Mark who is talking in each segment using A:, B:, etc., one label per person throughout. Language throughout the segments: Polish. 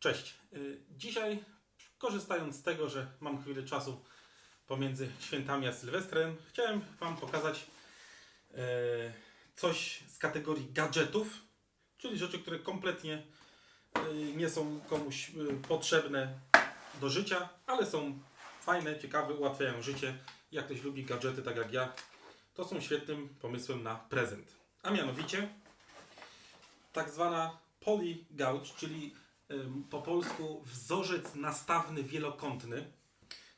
A: Cześć. Y, Dzisiaj, korzystając z tego, że mam chwilę czasu pomiędzy świętami a Sylwestrem, chciałem Wam pokazać e, coś z kategorii gadżetów, czyli rzeczy, które kompletnie e, nie są komuś e, potrzebne do życia, ale są fajne, ciekawe, ułatwiają życie. Jak ktoś lubi gadżety, tak jak ja, to są świetnym pomysłem na prezent. A mianowicie tak zwana poly czyli po polsku wzorzec nastawny wielokątny,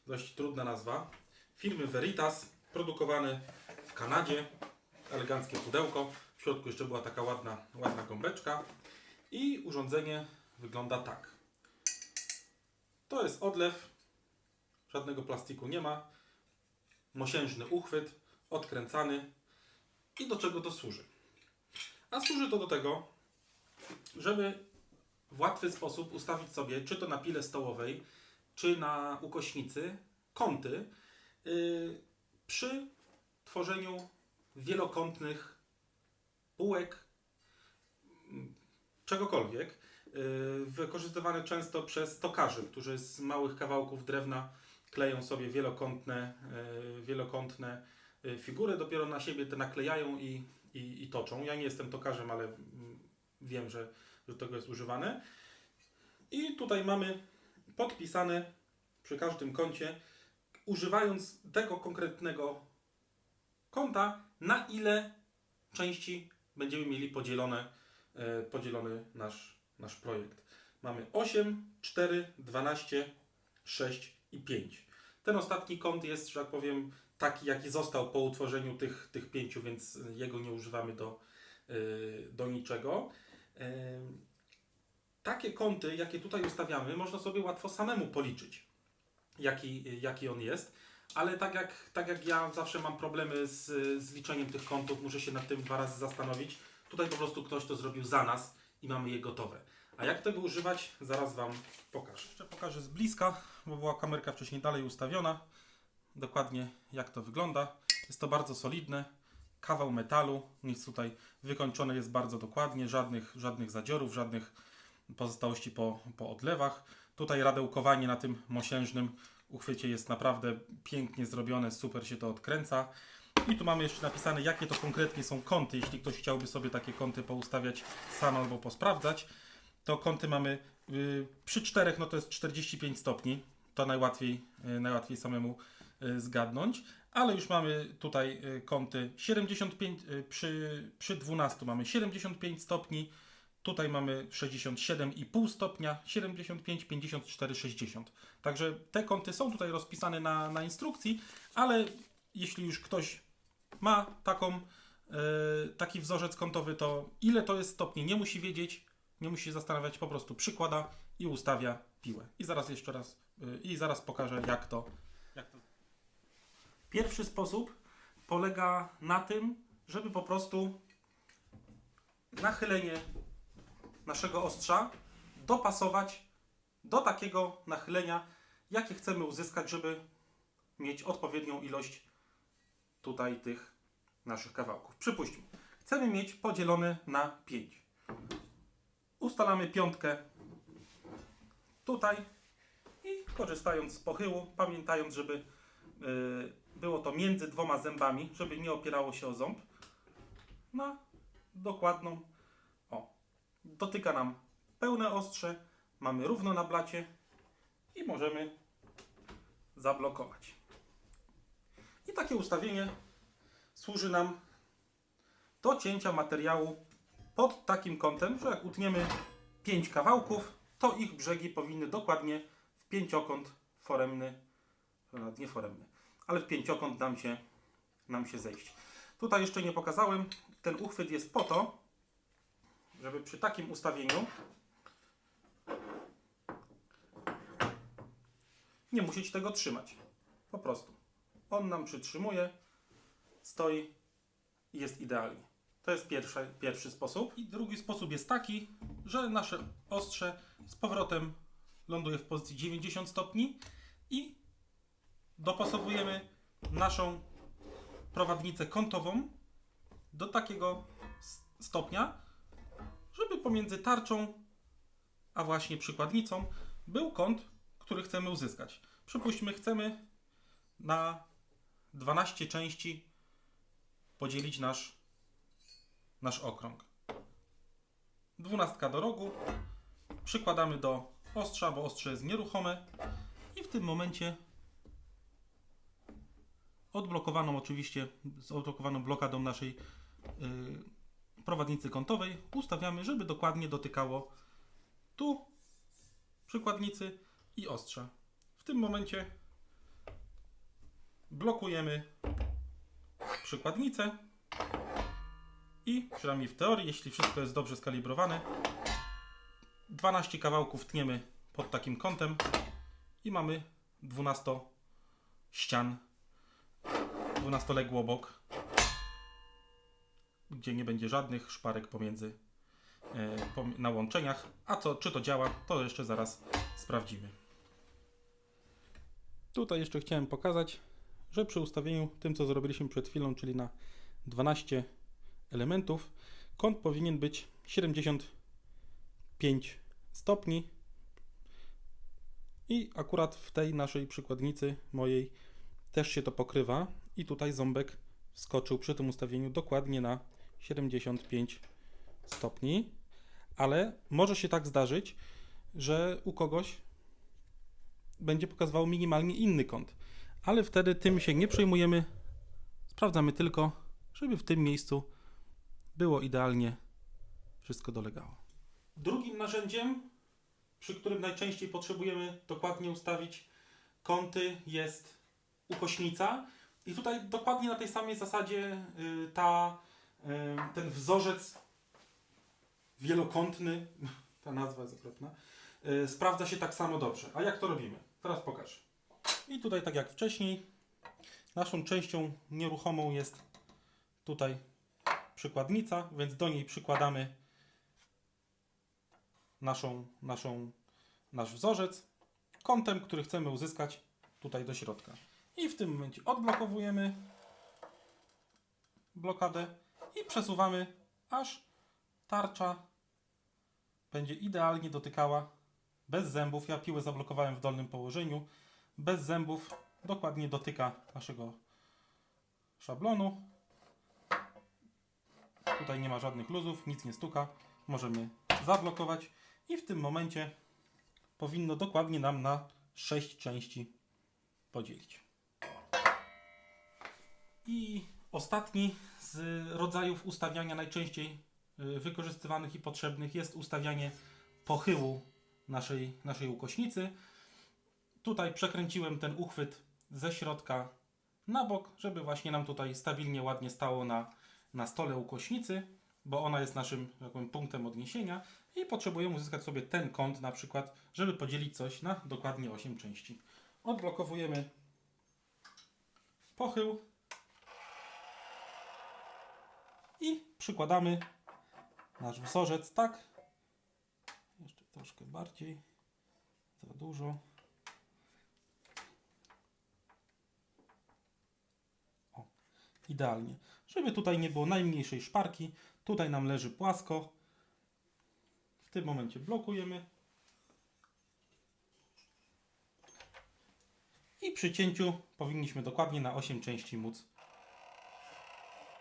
A: dość trudna nazwa, firmy Veritas, produkowany w Kanadzie, eleganckie pudełko, w środku jeszcze była taka ładna, ładna gąbeczka. I urządzenie wygląda tak. To jest odlew, żadnego plastiku nie ma, mosiężny uchwyt, odkręcany. I do czego to służy? A służy to do tego, żeby w łatwy sposób ustawić sobie, czy to na pile stołowej, czy na ukośnicy, kąty yy, przy tworzeniu wielokątnych półek, mm, czegokolwiek, yy, wykorzystywane często przez tokarzy, którzy z małych kawałków drewna kleją sobie wielokątne, yy, wielokątne yy, figury, dopiero na siebie te naklejają i, i, i toczą. Ja nie jestem tokarzem, ale mm, wiem, że, że tego jest używane. I tutaj mamy podpisane przy każdym kącie, używając tego konkretnego kąta, na ile części będziemy mieli podzielone, e, podzielony nasz, nasz projekt. Mamy 8, 4, 12, 6 i 5. Ten ostatni kąt jest, że tak powiem, taki, jaki został po utworzeniu tych, tych pięciu, więc jego nie używamy do, e, do niczego. Takie kąty, jakie tutaj ustawiamy, można sobie łatwo samemu policzyć, jaki, jaki on jest. Ale tak jak, tak jak ja zawsze mam problemy z, z liczeniem tych kątów, muszę się nad tym dwa razy zastanowić. Tutaj po prostu ktoś to zrobił za nas i mamy je gotowe. A jak tego używać, zaraz Wam pokażę. Jeszcze pokażę z bliska, bo była kamerka wcześniej dalej ustawiona. Dokładnie jak to wygląda. Jest to bardzo solidne, kawał metalu, nic tutaj wykończone jest bardzo dokładnie, żadnych, żadnych zadziorów, żadnych pozostałości po, po odlewach. Tutaj radełkowanie na tym mosiężnym uchwycie jest naprawdę pięknie zrobione, super się to odkręca. I tu mamy jeszcze napisane, jakie to konkretnie są kąty, jeśli ktoś chciałby sobie takie kąty poustawiać sam albo posprawdzać. To kąty mamy y, przy czterech, no to jest 45 stopni, to najłatwiej, y, najłatwiej samemu y, zgadnąć, ale już mamy tutaj y, kąty 75, y, przy, przy 12 mamy 75 stopni, tutaj mamy 67,5 stopnia, 75, 54, 60. Także te kąty są tutaj rozpisane na, na instrukcji, ale jeśli już ktoś ma taką, e, taki wzorzec kątowy, to ile to jest stopni nie musi wiedzieć, nie musi się zastanawiać, po prostu przykłada i ustawia piłę. I zaraz jeszcze raz, i zaraz pokażę jak to, jak to. Pierwszy sposób polega na tym, żeby po prostu nachylenie naszego ostrza dopasować do takiego nachylenia, jakie chcemy uzyskać, żeby mieć odpowiednią ilość tutaj tych naszych kawałków. Przypuśćmy, chcemy mieć podzielone na 5. Ustalamy piątkę tutaj i korzystając z pochyłu, pamiętając, żeby y, było to między dwoma zębami, żeby nie opierało się o ząb, na dokładną o, dotyka nam pełne ostrze, mamy równo na blacie i możemy zablokować. I takie ustawienie służy nam do cięcia materiału pod takim kątem, że jak utniemy 5 kawałków, to ich brzegi powinny dokładnie w pięciokąt foremny, nawet nie foremny, ale w pięciokąt nam się, nam się zejść. Tutaj jeszcze nie pokazałem, ten uchwyt jest po to, żeby przy takim ustawieniu nie musieć tego trzymać. Po prostu. On nam przytrzymuje, stoi i jest idealnie. To jest pierwszy, pierwszy sposób. I drugi sposób jest taki, że nasze ostrze z powrotem ląduje w pozycji 90 stopni i dopasowujemy naszą prowadnicę kątową do takiego stopnia, żeby pomiędzy tarczą a właśnie przykładnicą był kąt, który chcemy uzyskać. Przypuśćmy, chcemy na 12 części podzielić nasz, nasz okrąg. Dwunastka do rogu, przykładamy do ostrza, bo ostrze jest nieruchome i w tym momencie odblokowaną oczywiście, z odblokowaną blokadą naszej yy, prowadnicy kątowej ustawiamy, żeby dokładnie dotykało tu przykładnicy i ostrza. W tym momencie blokujemy przykładnicę i przynajmniej w teorii, jeśli wszystko jest dobrze skalibrowane, 12 kawałków tniemy pod takim kątem i mamy 12 ścian, 12-legły obok, gdzie nie będzie żadnych szparek pomiędzy e, na łączeniach. A to, czy to działa, to jeszcze zaraz sprawdzimy. Tutaj jeszcze chciałem pokazać, że przy ustawieniu tym, co zrobiliśmy przed chwilą, czyli na 12 elementów, kąt powinien być 75 stopni. I akurat w tej naszej przykładnicy mojej też się to pokrywa. I tutaj ząbek wskoczył przy tym ustawieniu dokładnie na 75 stopni. Ale może się tak zdarzyć, że u kogoś będzie pokazywał minimalnie inny kąt. Ale wtedy tym się nie przejmujemy. Sprawdzamy tylko, żeby w tym miejscu było idealnie wszystko dolegało. Drugim narzędziem, przy którym najczęściej potrzebujemy dokładnie ustawić kąty, jest ukośnica. I tutaj dokładnie na tej samej zasadzie y, ta, y, ten wzorzec wielokątny, ta nazwa jest okropna, y, sprawdza się tak samo dobrze. A jak to robimy? Teraz pokażę. I tutaj, tak jak wcześniej, naszą częścią nieruchomą jest tutaj przykładnica, więc do niej przykładamy naszą, naszą, nasz wzorzec kątem, który chcemy uzyskać tutaj do środka. I w tym momencie odblokowujemy blokadę i przesuwamy, aż tarcza będzie idealnie dotykała bez zębów. Ja piłę zablokowałem w dolnym położeniu. Bez zębów dokładnie dotyka naszego szablonu. Tutaj nie ma żadnych luzów, nic nie stuka. Możemy zablokować i w tym momencie powinno dokładnie nam na 6 części podzielić. I ostatni z rodzajów ustawiania najczęściej y, wykorzystywanych i potrzebnych jest ustawianie pochyłu naszej, naszej ukośnicy. Tutaj przekręciłem ten uchwyt ze środka na bok, żeby właśnie nam tutaj stabilnie, ładnie stało na, na stole ukośnicy, bo ona jest naszym tak punktem odniesienia i potrzebujemy uzyskać sobie ten kąt na przykład, żeby podzielić coś na dokładnie 8 części. Odblokowujemy pochył i przykładamy nasz wzorzec tak. Jeszcze troszkę bardziej. Za dużo. O, idealnie. Żeby tutaj nie było najmniejszej szparki, tutaj nam leży płasko. W tym momencie blokujemy. I przy cięciu powinniśmy dokładnie na 8 części móc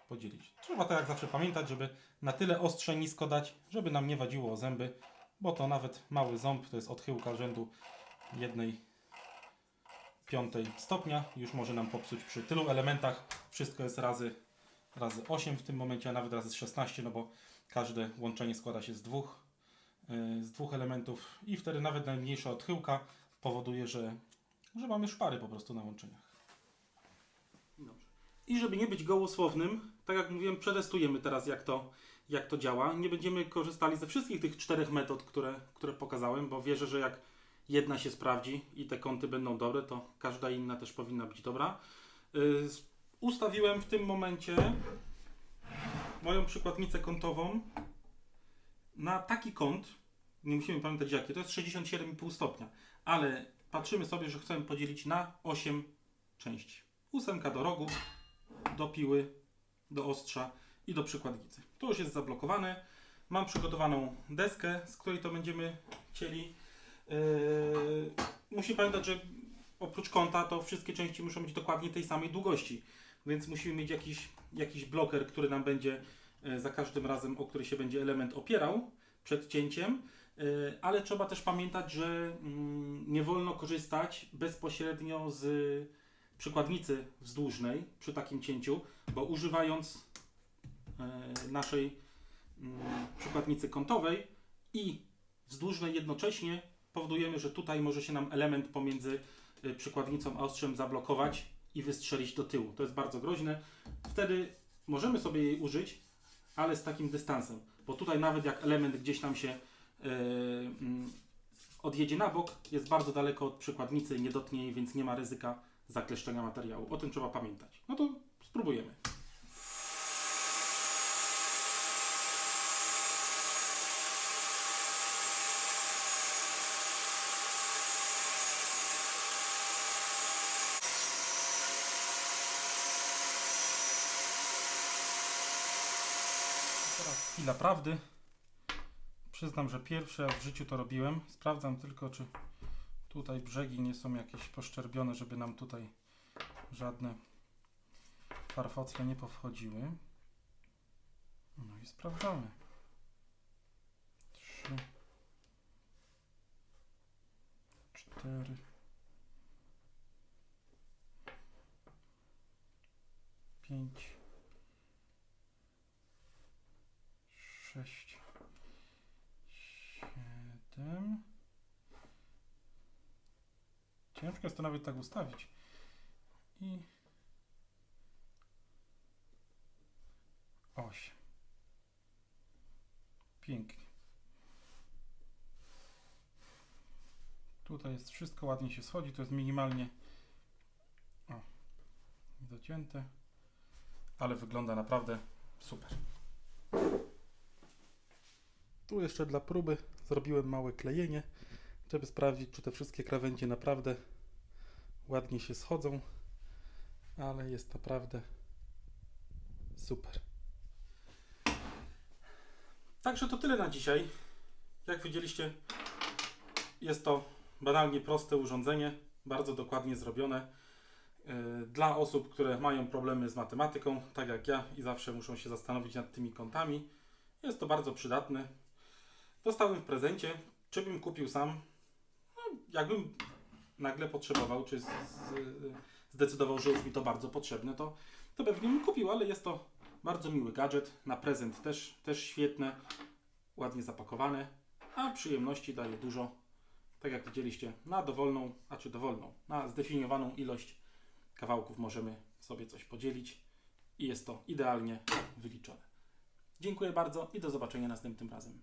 A: podzielić. Trzeba tak jak zawsze pamiętać, żeby na tyle ostrze nisko dać, żeby nam nie wadziło o zęby, bo to nawet mały ząb to jest odchyłka rzędu jednej piątej stopnia. Już może nam popsuć przy tylu elementach. Wszystko jest razy, razy 8 w tym momencie, a nawet razy 16, no bo każde łączenie składa się z dwóch, yy, z dwóch elementów i wtedy nawet najmniejsza odchyłka powoduje, że, że mamy szpary po prostu na łączeniach. I żeby nie być gołosłownym, tak jak mówiłem, przetestujemy teraz jak to, jak to działa. Nie będziemy korzystali ze wszystkich tych czterech metod, które, które pokazałem, bo wierzę, że jak jedna się sprawdzi i te kąty będą dobre, to każda inna też powinna być dobra. Yy, ustawiłem w tym momencie moją przykładnicę kątową na taki kąt, nie musimy pamiętać jaki, to jest 67,5 stopnia, ale patrzymy sobie, że chcemy podzielić na 8 części. Ósemka do rogu, do piły, do ostrza i do przykładnicy. To już jest zablokowane. Mam przygotowaną deskę, z której to będziemy cieli. Yy, musi pamiętać, że oprócz kąta to wszystkie części muszą być dokładnie tej samej długości, więc musimy mieć jakiś, jakiś bloker, który nam będzie e, za każdym razem, o który się będzie element opierał przed cięciem. E, Ale trzeba też pamiętać, że mm, nie wolno korzystać bezpośrednio z przykładnicy wzdłużnej przy takim cięciu, bo używając e, naszej mm, przykładnicy kątowej i wzdłużnej jednocześnie powodujemy, że tutaj może się nam element pomiędzy y, przykładnicą a ostrzem zablokować i wystrzelić do tyłu. To jest bardzo groźne. Wtedy możemy sobie jej użyć, ale z takim dystansem, bo tutaj nawet jak element gdzieś nam się yy, mm, odjedzie na bok, jest bardzo daleko od przykładnicy nie dotknie jej, więc nie ma ryzyka zakleszczenia materiału. O tym trzeba pamiętać. No to spróbujemy. Teraz chwila prawdy. Przyznam, że pierwszy raz w życiu to robiłem. Sprawdzam tylko, czy tutaj brzegi nie są jakieś poszczerbione, żeby nam tutaj żadne farfocle nie powchodziły. No i sprawdzamy. Trzy, cztery, pięć, sześć, siedem. Ciężko jest to nawet tak ustawić. I osiem. Pięknie. Tutaj jest wszystko ładnie się schodzi. To jest minimalnie o, docięte, ale wygląda naprawdę super. Tu jeszcze dla próby zrobiłem małe klejenie, żeby sprawdzić, czy te wszystkie krawędzie naprawdę ładnie się schodzą, ale jest naprawdę super. Także to tyle na dzisiaj. Jak widzieliście, jest to banalnie proste urządzenie, bardzo dokładnie zrobione. Yy, Dla osób, które mają problemy z matematyką, tak jak ja, i zawsze muszą się zastanowić nad tymi kątami, jest to bardzo przydatne. Dostałem w prezencie. Czy bym kupił sam? Jakbym nagle potrzebował, czy zdecydował, że jest mi to bardzo potrzebne, to, to pewnie bym kupił, ale jest to bardzo miły gadżet. Na prezent też, też świetne, ładnie zapakowane, a przyjemności daje dużo. Tak jak widzieliście, na dowolną, a czy dowolną, na zdefiniowaną ilość kawałków możemy sobie coś podzielić i jest to idealnie wyliczone. Dziękuję bardzo i do zobaczenia następnym razem.